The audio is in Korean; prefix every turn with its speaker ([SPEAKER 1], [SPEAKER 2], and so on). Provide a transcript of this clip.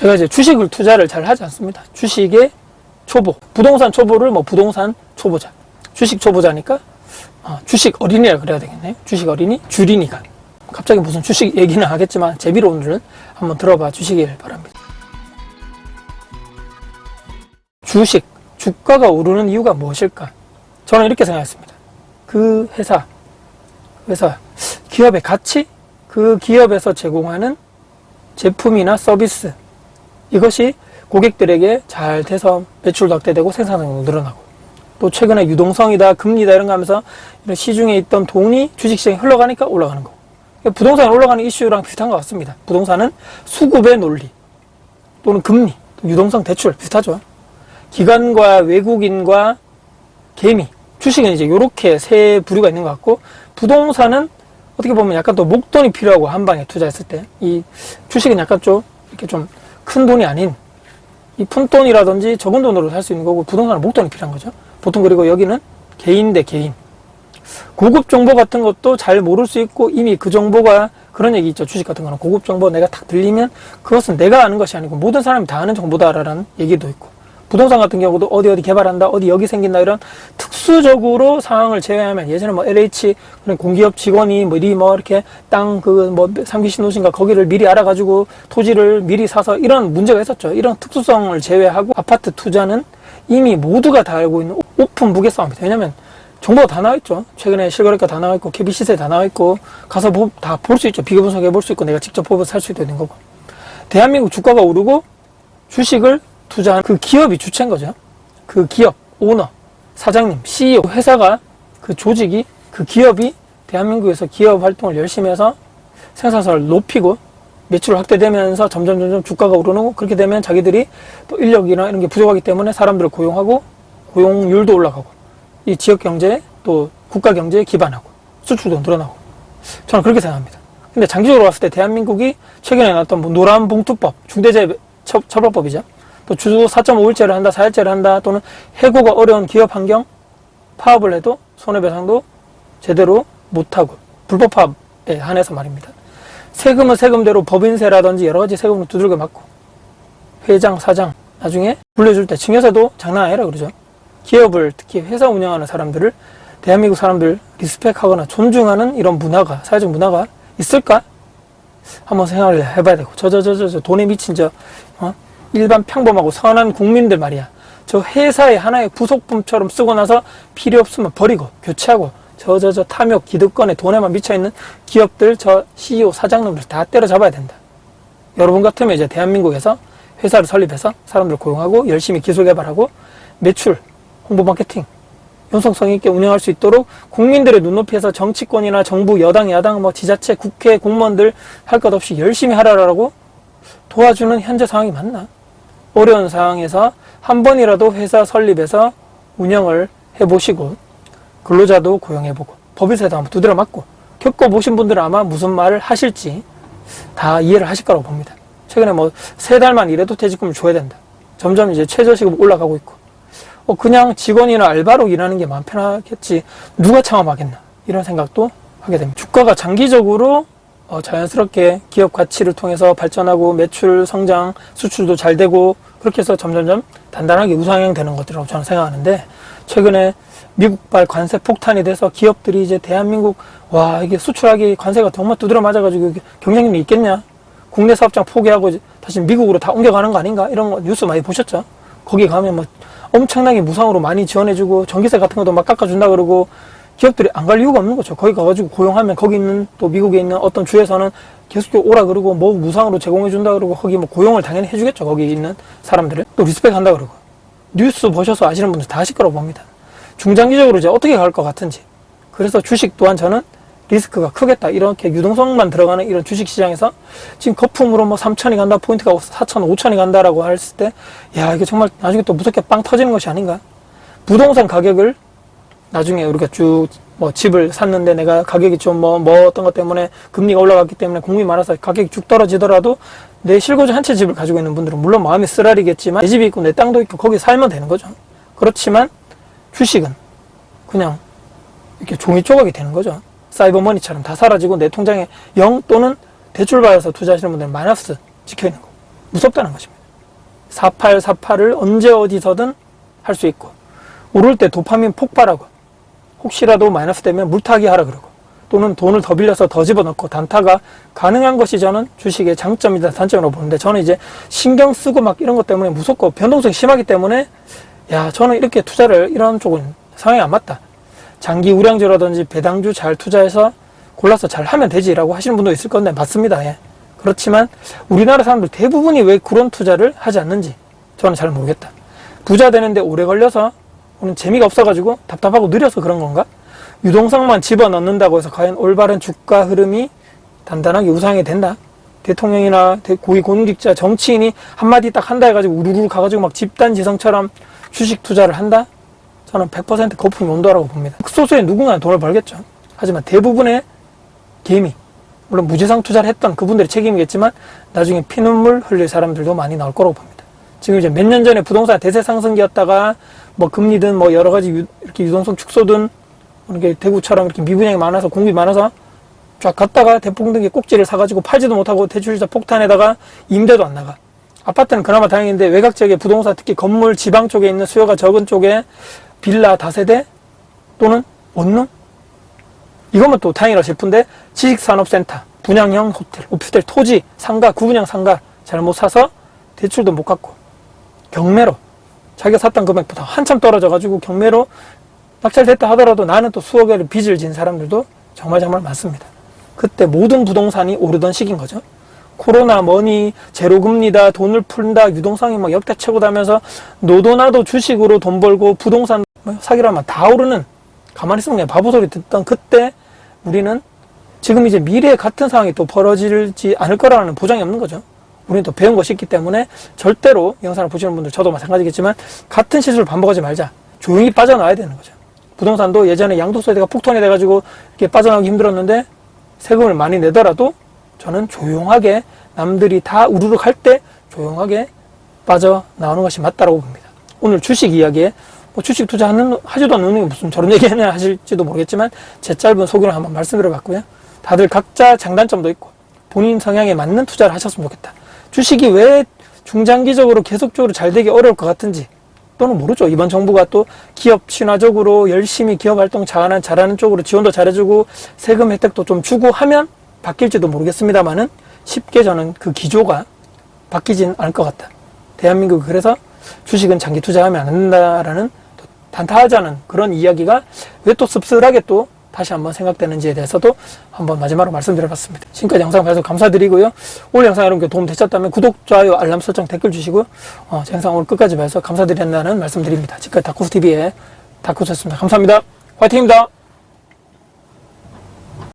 [SPEAKER 1] 제가 이제 주식을 투자를 잘 하지 않습니다. 주식의 초보, 부동산 초보를 뭐 부동산 초보자, 주식 초보자니까 어, 주식 어린이라 그래야 되겠네요. 주식 어린이, 주린이가. 갑자기 무슨 주식 얘기는 하겠지만 제비로 오늘은 한번 들어봐 주시길 바랍니다. 주식, 주가가 오르는 이유가 무엇일까? 저는 이렇게 생각했습니다. 그 회사, 회사, 기업의 가치, 그 기업에서 제공하는 제품이나 서비스, 이것이 고객들에게 잘 돼서 매출도 확대되고 생산성도 늘어나고 또 최근에 유동성이다 금리다 이런 거 하면서 이런 시중에 있던 돈이 주식시장에 흘러가니까 올라가는 거고 그러니까 부동산이 올라가는 이슈랑 비슷한 것 같습니다. 부동산은 수급의 논리 또는 금리, 유동성 대출 비슷하죠. 기관과 외국인과 개미, 주식은 이제 이렇게 세 부류가 있는 것 같고 부동산은 어떻게 보면 약간 또 목돈이 필요하고 한 방에 투자했을 때 이 주식은 약간 좀 이렇게 좀 큰 돈이 아닌 이 푼돈이라든지 적은 돈으로 살 수 있는 거고 부동산은 목돈이 필요한 거죠. 보통 그리고 여기는 개인 대 개인. 고급 정보 같은 것도 잘 모를 수 있고 이미 그 정보가 그런 얘기 있죠. 주식 같은 거는 고급 정보 내가 탁 들리면 그것은 내가 아는 것이 아니고 모든 사람이 다 아는 정보다라는 얘기도 있고 부동산 같은 경우도 어디 어디 개발한다 어디 여기 생긴다 이런 특수적으로 상황을 제외하면 예전에 뭐 LH 그런 공기업 직원이 미리 뭐 이렇게 땅 그뭐 신도시인가 거기를 미리 알아가지고 토지를 미리 사서 이런 문제가 있었죠. 이런 특수성을 제외하고 아파트 투자는 이미 모두가 다 알고 있는 오픈 무게 싸움입니다. 왜냐면 정보가 다 나와 있죠. 최근에 실거래가 다 나와 있고 KB 시세 다 나와 있고 가서 다 볼 수 있죠. 비교 분석해 볼 수 있고 내가 직접 보고 살 수도 있는 거고. 대한민국 주가가 오르고 주식을 투자한 그 기업이 주체인 거죠. 그 기업 오너, 사장님, CEO, 회사가 그 조직이 그 기업이 대한민국에서 기업 활동을 열심히 해서 생산성을 높이고 매출 확대되면서 점점 점점 주가가 오르고 그렇게 되면 자기들이 또 인력이나 이런 게 부족하기 때문에 사람들을 고용하고 고용률도 올라가고 이 지역 경제 또 국가 경제에 기반하고 수출도 늘어나고 저는 그렇게 생각합니다. 근데 장기적으로 봤을 때 대한민국이 최근에 나왔던 뭐 노란 봉투법, 중대재해처벌법이죠. 또주 4.5일째를 한다, 4일째를 한다, 또는 해고가 어려운 기업 환경 파업을 해도 손해배상도 제대로 못하고 불법 파업에 한해서 말입니다. 세금은 세금대로 법인세라든지 여러 가지 세금을 두들겨 맞고 회장, 사장 나중에 불려줄 때 증여세도 장난 아니라 그러죠. 기업을 특히 회사 운영하는 사람들을 대한민국 사람들 리스펙하거나 존중하는 이런 문화가 사회적 문화가 있을까? 한번 생각을 해봐야 되고 저저저저 돈에 미친 저 어? 일반 평범하고 선한 국민들 말이야. 저 회사의 하나의 부속품처럼 쓰고 나서 필요 없으면 버리고 교체하고 저저 저 탐욕 기득권에 돈에만 미쳐 있는 기업들 저 CEO 사장님들 다 때려잡아야 된다. 여러분 같으면 이제 대한민국에서 회사를 설립해서 사람들 고용하고 열심히 기술 개발하고 매출 홍보 마케팅 연속성 있게 운영할 수 있도록 국민들의 눈높이에서 정치권이나 정부 여당 야당 뭐 지자체 국회 공무원들 할 것 없이 열심히 하라라고 도와주는 현재 상황이 맞나? 어려운 상황에서 한 번이라도 회사 설립해서 운영을 해보시고 근로자도 고용해보고 법인세도 한번 두드려 맞고 겪어보신 분들은 아마 무슨 말을 하실지 다 이해를 하실 거라고 봅니다. 최근에 뭐 세 달만 일해도 퇴직금을 줘야 된다. 점점 이제 최저시급 올라가고 있고 어, 그냥 직원이나 알바로 일하는 게 마음 편하겠지 누가 창업하겠나 이런 생각도 하게 됩니다. 주가가 장기적으로 어, 자연스럽게 기업 가치를 통해서 발전하고 매출 성장, 수출도 잘 되고 그렇게 해서 점점점 단단하게 우상향 되는 것들이라고 저는 생각하는데 최근에 미국발 관세 폭탄이 돼서 기업들이 이제 대한민국 와 이게 수출하기 관세가 정말 두드려 맞아가지고 경쟁력이 있겠냐 국내 사업장 포기하고 다시 미국으로 다 옮겨가는 거 아닌가 이런 거 뉴스 많이 보셨죠? 거기 가면 뭐 엄청나게 무상으로 많이 지원해주고 전기세 같은 것도 막 깎아준다 그러고 기업들이 안 갈 이유가 없는 거죠. 거기 가가지고 고용하면 거기 있는 또 미국에 있는 어떤 주에서는 계속 오라 그러고 뭐 무상으로 제공해 준다 그러고 거기 뭐 고용을 당연히 해주겠죠. 거기 있는 사람들을 또 리스펙 한다 그러고 뉴스 보셔서 아시는 분들 다 거라고 봅니다. 중장기적으로 이제 어떻게 갈 것 같은지 그래서 주식 또한 저는 리스크가 크겠다. 이렇게 유동성만 들어가는 이런 주식 시장에서 지금 거품으로 뭐 3천이 간다, 포인트가 4천, 5천이 간다라고 했을 때, 야, 이게 정말 나중에 또 무섭게 빵 터지는 것이 아닌가? 부동산 가격을 나중에 우리가 쭉 뭐 집을 샀는데 내가 가격이 좀뭐뭐 어떤 것 때문에 금리가 올라갔기 때문에 공급이 많아서 가격이 쭉 떨어지더라도 내 실거주 한 채 집을 가지고 있는 분들은 물론 마음이 쓰라리겠지만 내 집이 있고 내 땅도 있고 거기 살면 되는 거죠. 그렇지만 주식은 그냥 이렇게 종이 조각이 되는 거죠. 사이버머니처럼 다 사라지고 내 통장에 0 또는 대출 받아서 투자하시는 분들은 마이너스 찍혀 있는 거. 무섭다는 것입니다. 4848을 언제 어디서든 할 수 있고 오를 때 도파민 폭발하고 혹시라도 마이너스 되면 물타기 하라 그러고 또는 돈을 더 빌려서 더 집어넣고 단타가 가능한 것이 저는 주식의 장점이다 단점으로 보는데 저는 이제 신경 쓰고 막 이런 것 때문에 무섭고 변동성이 심하기 때문에 야 저는 이렇게 투자를 이런 쪽은 상황이 안 맞다. 장기 우량주라든지 배당주 잘 투자해서 골라서 잘 하면 되지라고 하시는 분도 있을 건데 맞습니다. 예. 그렇지만 우리나라 사람들 대부분이 왜 그런 투자를 하지 않는지 저는 잘 모르겠다. 부자 되는데 오래 걸려서 오늘 재미가 없어가지고 답답하고 느려서 그런 건가? 유동성만 집어넣는다고 해서 과연 올바른 주가 흐름이 단단하게 우상이 된다? 대통령이나 대- 고위 공직자, 정치인이 한마디 딱 한다 해가지고 우르르 가가지고 막 집단 지성처럼 주식 투자를 한다? 저는 100% 거품이 온다라고 봅니다. 극소수의 누군가는 돈을 벌겠죠. 하지만 대부분의 개미, 물론 무지성 투자를 했던 그분들의 책임이겠지만 나중에 피눈물 흘릴 사람들도 많이 나올 거라고 봅니다. 지금 이제 몇 년 전에 부동산 대세 상승기였다가 뭐 금리든 뭐 여러 가지 유- 이렇게 유동성 축소든 이렇게 대구처럼 이렇게 미분양이 많아서 공급이 많아서 쫙 갔다가 대풍등기 꼭지를 사가지고 팔지도 못하고 대출이자 폭탄에다가 임대도 안 나가. 아파트는 그나마 다행인데 외곽 지역의 부동산 특히 건물 지방 쪽에 있는 수요가 적은 쪽에 빌라 다세대 또는 원룸 이거면 또 다행이라 싶은데 지식산업센터, 분양형 호텔, 오피스텔, 토지, 상가, 구분양 상가 잘못 사서 대출도 못 갚고 경매로 자기가 샀던 금액보다 한참 떨어져가지고 경매로 낙찰됐다 하더라도 나는 또 수억의 빚을 진 사람들도 정말 정말 많습니다. 그때 모든 부동산이 오르던 시기인 거죠. 코로나 뭐니 제로금리다 돈을 푼다 유동성이 막 역대 최고다면서 노도나도 주식으로 돈 벌고 부동산 뭐 사기라면 다 오르는 가만히 있으면 그냥 바보 소리 듣던 그때 우리는 지금 이제 미래에 같은 상황이 또 벌어지지 않을 거라는 보장이 없는 거죠. 우리는 또 배운 것이 있기 때문에 절대로 영상을 보시는 분들 저도 마찬가지겠지만 같은 실수를 반복하지 말자. 조용히 빠져나와야 되는 거죠. 부동산도 예전에 양도세가 폭탄이 돼가지고 이렇게 빠져나오기 힘들었는데 세금을 많이 내더라도 저는 조용하게 남들이 다 우르륵 할 때 조용하게 빠져나오는 것이 맞다라고 봅니다. 오늘 주식 이야기에 뭐 주식 투자하는 하지도 않는 게 무슨 저런 얘기냐 하실지도 모르겠지만 제 짧은 소견을 한번 말씀드려 봤고요. 다들 각자 장단점도 있고 본인 성향에 맞는 투자를 하셨으면 좋겠다. 주식이 왜 중장기적으로 계속적으로 잘 되기 어려울 것 같은지 또는 모르죠. 이번 정부가 또 기업 친화적으로 열심히 기업 활동 잘하는, 잘하는 쪽으로 지원도 잘해주고 세금 혜택도 좀 주고 하면 바뀔지도 모르겠습니다만은 쉽게 저는 그 기조가 바뀌진 않을 것 같다. 대한민국 그래서 주식은 장기 투자하면 안 된다라는 않은 그런 이야기가 왜 또 씁쓸하게 또 다시 한번 생각되는지에 대해서도 한번 마지막으로 말씀드려봤습니다. 지금까지 영상 봐주셔서 감사드리고요. 오늘 영상 여러분께 도움 되셨다면 구독, 좋아요, 알람 설정, 댓글 주시고 어, 제 영상 오늘 끝까지 봐주셔서 감사드린다는 말씀드립니다. 지금까지 다쿠스TV의 다쿠스였습니다. 감사합니다. 화이팅입니다.